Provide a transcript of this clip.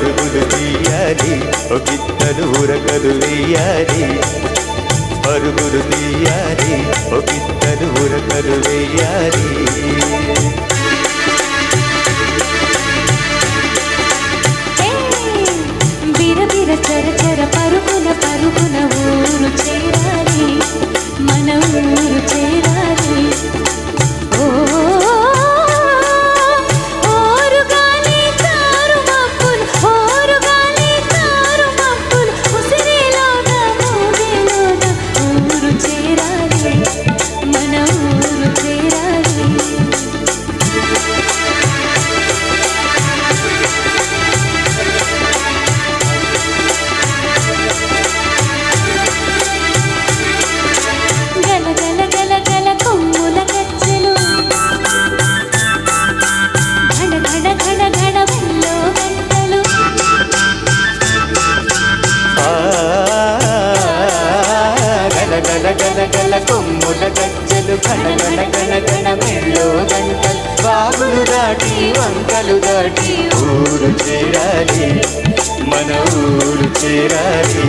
పరుగులు తీయాలి ఒక ఇద్దరు ఉరకలు వేయాలి. పరుగులు తీయాలి ఒక ఇద్దరు ఉరకలు వేయాలి. గలగల కొమ్ముల గజ్జలు గలగల గలగల మెల్లో గంటలు బాగులు దాటి వంకలు దాటి ఊరు చేరాలి మన ఊరు చేరాలి